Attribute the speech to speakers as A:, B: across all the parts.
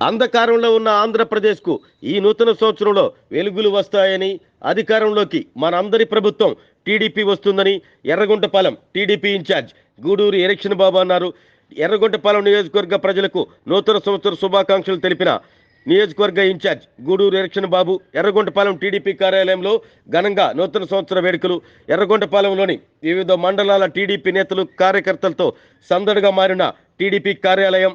A: అంధకారంలో ఉన్న ఆంధ్రప్రదేశ్కు ఈ నూతన సంవత్సరంలో వెలుగులు వస్తాయని అధికారంలోకి మనందరి ప్రభుత్వం టీడీపీ వస్తుందని Yerragondapalem TDP in charge Guduru Erixion Babu అన్నారు. ఎర్రగొంటపాలెం నియోజకవర్గ ప్రజలకు నూతన సంవత్సర శుభాకాంక్షలు తెలిపిన నియోజకవర్గ in charge Guduru Erixion Babu Yerragondapalem TDP కార్యాలయంలో ఘనంగా నూతన సంవత్సర వేడుకలు ఎర్రగొండపాలెంలోని వివిధ మండలాల టీడీపీ నేతలు కార్యకర్తలతో సందడిగా మారిన టీడీపీ కార్యాలయం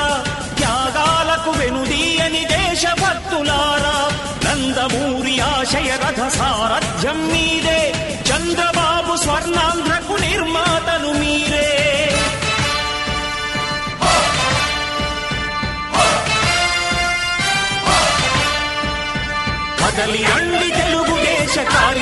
B: కదలి రండి తెలుగుదేశ కార్య.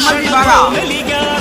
B: 是我们的